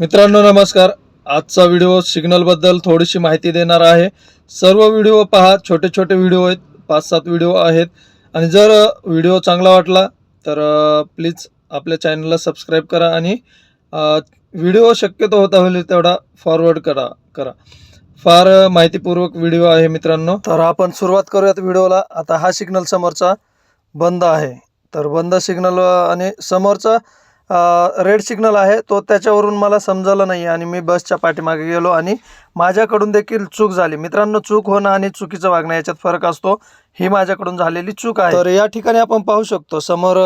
मित्रांनो नमस्कार. आजचा व्हिडिओ सिग्नलबद्दल थोडीशी माहिती देणार आहे. सर्व व्हिडिओ पहा. छोटे छोटे व्हिडिओ आहेत. पाच सात व्हिडिओ आहेत. आणि जर व्हिडिओ चांगला वाटला तर प्लीज आपल्या चॅनलला सबस्क्राईब करा आणि व्हिडिओ शक्यतो होता होईल तेवढा फॉरवर्ड करा करा. फार माहितीपूर्वक व्हिडिओ आहे मित्रांनो. तर आपण सुरुवात करूयात व्हिडिओला. आता हा सिग्नल समोरचा बंद आहे. तर बंद सिग्नल आणि समोरचा रेड सिग्नल आहे. तो त्याच्यावरून मला समजलं नाही आणि मी बसच्या पाठीमागे गेलो आणि माझ्याकडून देखील चूक झाली. मित्रांनो चूक होणं आणि चुकीचं वागणं याच्यात फरक असतो. ही माझ्याकडून झालेली चूक आहे. तर या ठिकाणी आपण पाहू शकतो समोर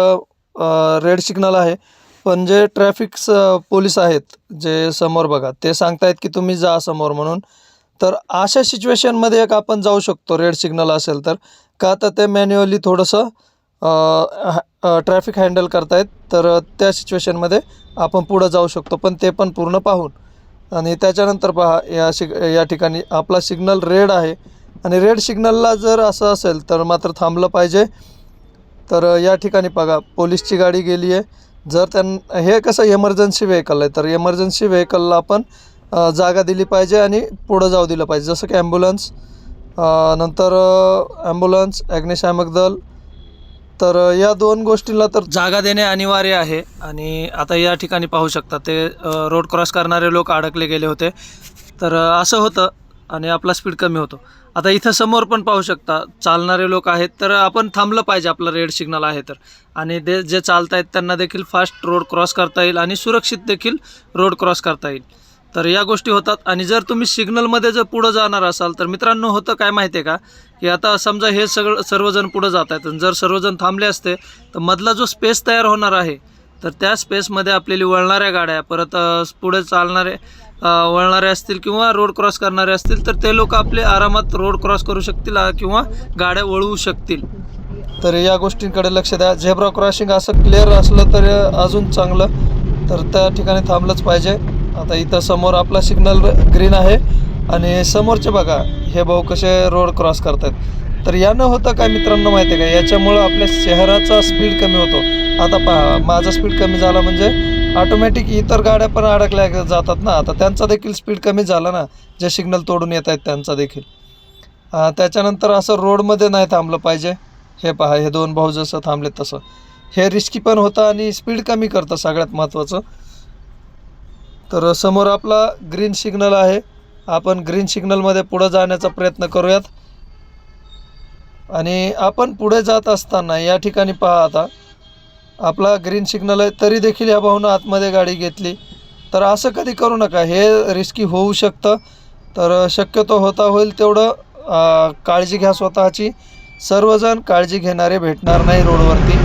रेड सिग्नल आहे. पण जे ट्रॅफिक पोलीस आहेत जे समोर बघा ते सांगतायत की तुम्ही जा समोर म्हणून. तर अशा सिच्युएशनमध्ये एक आपण जाऊ शकतो रेड सिग्नल असेल तर. का तर ते मॅन्युअली थोडंसं ट्रॅफिक हँडल करतायत तर त्या सिच्युएशनमध्ये आपण पुढं जाऊ शकतो. पण ते पण पूर्ण पाहून. आणि त्याच्यानंतर पहा या सिग या ठिकाणी आपला सिग्नल रेड आहे. आणि रेड सिग्नलला जर असं असेल तर मात्र थांबलं पाहिजे. तर या ठिकाणी बघा पोलीसची गाडी गेली आहे. जर त्यां हे कसं एमर्जन्सी व्हेकल आहे तर एमर्जन्सी व्हेकलला आपण जागा दिली पाहिजे आणि पुढं जाऊ दिलं पाहिजे. जसं की ॲम्ब्युलन्स नंतर ॲम्ब्युलन्स अग्निशामक दल तर या दोन गोष्टींना तर जागा देणे अनिवार्य आहे आणि आता या ठिकाणी पाहू शकता ते रोड क्रॉस करणारे लोक अडकले गेले होते. तर असं होतं आणि आपला स्पीड कमी होतो. आता इथं समोर पण पाहू शकता चालणारे लोक आहेत तर आपण थांबलं पाहिजे आपलं रेड सिग्नल आहे तर. आणि ते जे चालत आहेत त्यांना देखील फास्ट रोड क्रॉस करता येईल आणि सुरक्षित देखील रोड क्रॉस करता येईल. तर या गोष्टी होतात. आणि जर तुम्ही सिग्नलमध्ये जर पुढं जाणार असाल तर मित्रांनो होतं काय माहिती आहे का? की आता समजा हे सगळं सर्वजण पुढं जात आहेत. आणि जर सर्वजण थांबले असते तर मधला जो स्पेस तयार होणार आहे तर त्या स्पेसमध्ये आपल्याला वळणाऱ्या गाड्या परत पुढे चालणारे वळणारे असतील किंवा रोड क्रॉस करणारे असतील तर ते लोक आपले आरामात रोड क्रॉस करू शकतील किंवा गाड्या वळवू शकतील. तर या गोष्टींकडे लक्ष द्या. झेब्रा क्रॉसिंग असं क्लिअर असलं तर अजून चांगलं. तर त्या ठिकाणी थांबलंच पाहिजे. आता इथं समोर आपला सिग्नल ग्रीन आहे आणि समोरचे बघा हे भाऊ कसे रोड क्रॉस करतात तर यानं होतं काय मित्रांनो माहिती आहे का? याच्यामुळं आपल्या शहराचा स्पीड कमी होतो. आता पहा माझा स्पीड कमी झाला म्हणजे ऑटोमॅटिक इतर गाड्या पण अडकल्या जातात ना. आता त्यांचा देखील स्पीड कमी झाला ना जे सिग्नल तोडून येत आहेत त्यांचा देखील. त्याच्यानंतर असं रोडमध्ये नाही थांबलं पाहिजे. हे पहा हे दोन भाऊ जसं थांबले तसं. हे रिस्की पण होतं आणि स्पीड कमी करतं सगळ्यात महत्त्वाचं तर समोर आपला ग्रीन सिग्नल आहे. आपण ग्रीन सिग्नलमध्ये पुढं जाण्याचा प्रयत्न करूयात. आणि आपण पुढे जात असताना या ठिकाणी पहा आता. आपला ग्रीन सिग्नल आहे तरी देखील या भाऊनं आतमध्ये गाडी घेतली. तर असं कधी करू नका हे रिस्की होऊ शकतं. तर शक्यतो होता होईल तेवढं काळजी घ्या स्वतःची. सर्वजण काळजी घेणारे भेटणार नाही रोडवरती.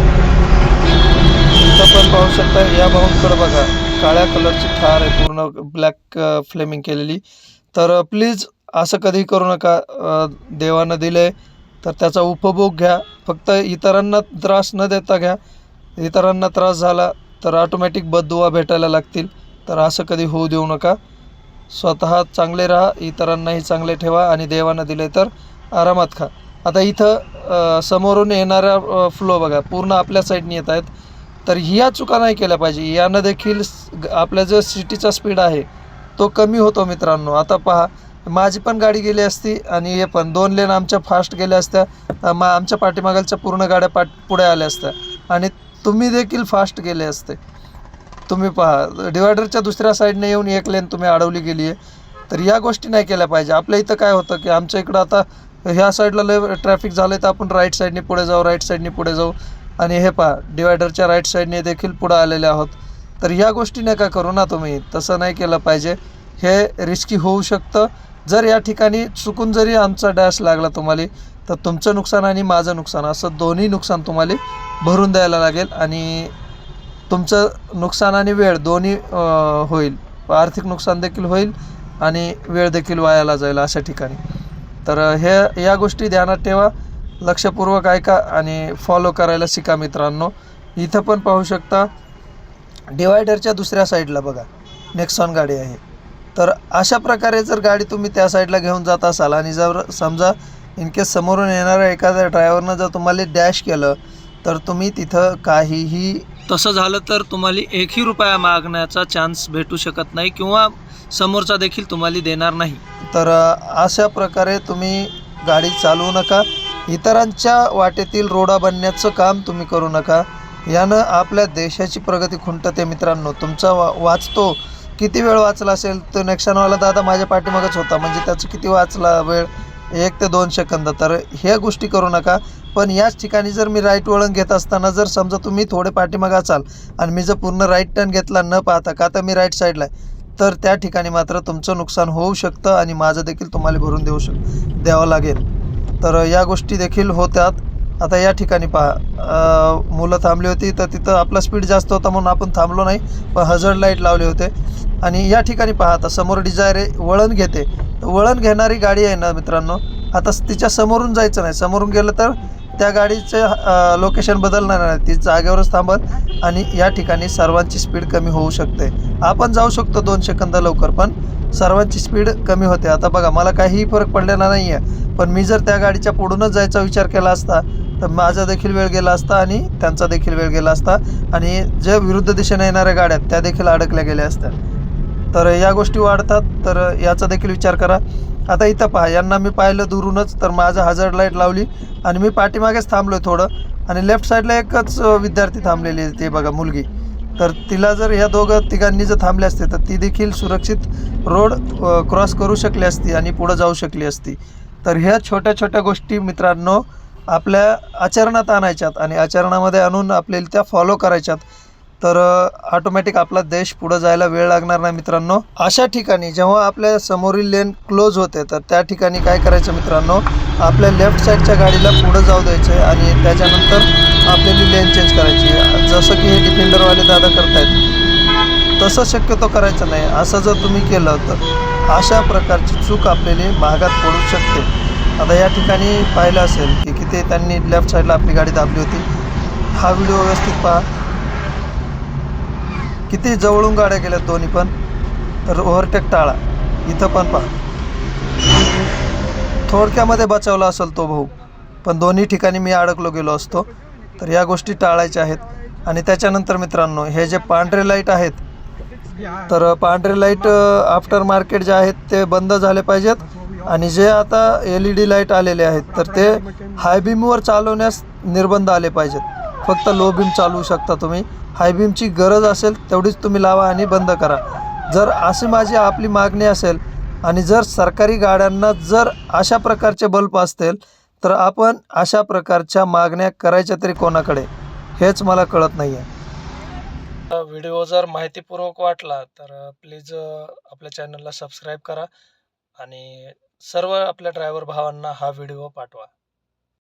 आता पण पाहू शकता या भाऊंकडे बघा काळ्या कलरची थार आहे पूर्ण ब्लॅक फ्लेमिंग केलेली. तर प्लीज असं कधी करू नका देवानं दिले तर त्याचा उपभोग घ्या. फक्त इतरांना त्रास न देता घ्या. इतरांना त्रास झाला तर ऑटोमॅटिक बददुवा भेटायला लागतील. तर असं कधी होऊ देऊ नका. स्वतः चांगले राहा इतरांनाही चांगले ठेवा आणि देवानं दिले तर आरामात खा. आता इथं समोरून येणारा फ्लो बघा पूर्ण आपल्या साईडने येत आहेत. तर ह्या चुका नाही केल्या पाहिजे. यानं देखील आपल्या जो सिटीचा स्पीड आहे तो कमी होतो मित्रांनो. आता पहा माझी पण गाडी गेली असती आणि हे पण दोन लेन आमच्या फास्ट गेल्या असत्या. मा आमच्या पाठीमागालच्या पूर्ण गाड्या पाठ पुढे आल्या असत्या. आणि तुम्ही देखील फास्ट गेले असते. तुम्ही पहा डिवायडरच्या दुसऱ्या साईडने येऊन एक लेन तुम्ही अडवली गेली आहे तर या गोष्टी नाही केल्या पाहिजे. आपल्या इथं काय होतं की आमच्या इकडं आता ह्या साईडला लय ट्रॅफिक झालं तर आपण राईट साईडने पुढे जाऊ राईट साईडने पुढे जाऊ. आणि हे पहा डिवायडरच्या राईट साईडने देखील पुढं आलेले आहोत. तर ह्या गोष्टी नका करू ना तुम्ही? तसं नाही केलं पाहिजे. हे रिस्की होऊ शकतं. जर या ठिकाणी चुकून जरी आमचा डॅश लागला तुम्हाला तर तुमचं नुकसान आणि माझं नुकसान असं दोन्ही नुकसान तुम्हाला भरून द्यायला लागेल आणि तुमचं नुकसान आणि वेळ दोन्ही होईल. आर्थिक नुकसान देखील होईल आणि वेळ देखील वायाला जाईल अशा ठिकाणी. तर हे या गोष्टी ध्यानात ठेवा. लक्षपूर्वक ऐका आणि फॉलो करायला शिका मित्रांनो. इथं पण पाहू शकता डिवायडरच्या दुसऱ्या साईडला बघा नेक्सॉन गाडी आहे. तर अशा प्रकारे जर गाडी तुम्ही त्या साईडला घेऊन जात असाल आणि जर समजा इन केस समोरून येणाऱ्या एखाद्या ड्रायव्हरनं जर तुम्हाला डॅश केलं तर तुम्ही तिथं काहीही तसं झालं तर तुम्हाला एकही रुपया मागण्याचा चान्स भेटू शकत नाही किंवा समोरचा देखील तुम्हाला देणार नाही. तर अशा प्रकारे तुम्ही गाडी चालवू नका. इतरांच्या वाटेतील रोडा बनण्याचं काम तुम्ही करू नका. यानं आपल्या देशाची प्रगती खुंटते मित्रांनो. तुमचा वा वाचतो. किती वेळ वाचला असेल तो नेक्शनवाला दादा माझ्या पाठीमागच होता. म्हणजे त्याचं किती वाचला वेळ? एक ते दोन सेकंद. तर ह्या गोष्टी करू नका. पण याच ठिकाणी जर मी राईट वळण घेत असताना जर समजा तुम्ही थोडे पाठीमागं असाल आणि मी जर पूर्ण राईट टर्न घेतला न पाहता का तर मी राईट साईडला आहे. तर त्या ठिकाणी मात्र तुमचं नुकसान होऊ शकतं आणि माझं देखील तुम्हाला भरून देऊ शक द्यावं लागेल. तर या गोष्टी देखील होत्यात. आता या ठिकाणी पहा मुलं थांबली होती तर तिथं आपला स्पीड जास्त होता म्हणून आपण थांबलो नाही पण हजर्ड लाइट लावले होते. आणि या ठिकाणी पहा आता समोर डिझायर आहे वळण घेते. तर वळण घेणारी गाडी आहे ना मित्रांनो आता तिच्या समोरून जायचं नाही. समोरून गेलं तर त्या गाडीचे लोकेशन बदलणार नाही. ती जागेवरच थांबत आणि या ठिकाणी सर्वांची स्पीड कमी होऊ शकते. आपण जाऊ शकतो दोन सेकंद लवकर पण सर्वांची स्पीड कमी होते. आता बघा मला काहीही फरक पडलेला नाही आहे पण मी जर त्या गाडीच्या पुढूनच जायचा विचार केला असता तर माझा देखील वेळ गेला असता आणि त्यांचा देखील वेळ गेला असता. आणि ज्या विरुद्ध दिशेने येणाऱ्या गाड्या आहेत, त्या देखील अडकल्या गेल्या असत्या. तर या गोष्टी वाढतात तर याचा देखील विचार करा. आता इथं पहा यांना मी पाहिलं दुरूनच तर माझं हजर लाइट लावली आणि मी पाठीमागेच थांबलो आहे थोडं. आणि लेफ्ट साईडला एकच विद्यार्थी थांबलेली आहे ते बघा मुलगी. तर तिला जर ह्या दोघं तिघांनी जर थांबले असते तर ती देखील सुरक्षित रोड क्रॉस करू शकली असती आणि पुढं जाऊ शकली असती. तर ह्या छोट्या छोट्या गोष्टी मित्रांनो आपल्या आचरणात आणायच्यात आणि आचरणामध्ये आणून आपल्याला त्या फॉलो करायच्यात. तर ऑटोमॅटिक आपला देश पुढं जायला वेळ लागणार नाही मित्रांनो. अशा ठिकाणी जेव्हा आपल्या समोरील लेन क्लोज होते तर त्या ठिकाणी काय करायचं मित्रांनो? आपल्या लेफ्ट साईडच्या गाडीला पुढं जाऊ द्यायचं आणि त्याच्यानंतर आपल्याली लेन चेंज करायची. जसं की हे डिफेंडरवाले दादा करतायत. तसं शक्यतो करायचं नाही. असं जर तुम्ही केलं तर अशा प्रकारची चूक आपल्याली महागात पडू शकते. आता या ठिकाणी पाहिलं असेल की किती त्यांनी लेफ्ट साईडला आपली गाडी दाबली होती. हा व्हिडिओ व्यवस्थित पहा. किती जवळून गाड्या गेल्यात दोन्ही पण? तर ओव्हरटेक टाळा. इथं पण पहा. थोडक्यामध्ये बचावला असेल तो भाऊ. पण दोन्ही ठिकाणी मी अडकलो गेलो असतो. तर या गोष्टी टाळायच्या आहेत. आणि त्याच्यानंतर मित्रांनो हे जे पांढरे लाइट आहेत तर पांढरे लाइट आफ्टर मार्केट जे आहेत ते बंद झाले पाहिजेत. आणि जे आता एल ई डी लाइट आलेले आहेत तर ते हाय बीमवर चालवण्यास निर्बंध आले पाहिजेत. फक्त लो बीम चालवू शकता तुम्ही. हाय बीमची गरज असेल तेवढीच तुम्ही लावा आणि बंद करा. जर अशी माझी आपली मागणी असेल आणि जर सरकारी गाड्यांना जर अशा प्रकारचे बल्ब असतील तर आपण अशा प्रकारच्या मागण्या करायच्या तरी कोणाकडे? हेच मला कळत नाही आहे व्हिडिओ जर माहितीपूर्वक वाटला तर प्लीज आपल्या चॅनलला सबस्क्राईब करा आणि सर्व आपल्या ड्रायव्हर भावांना हा व्हिडिओ पाठवा.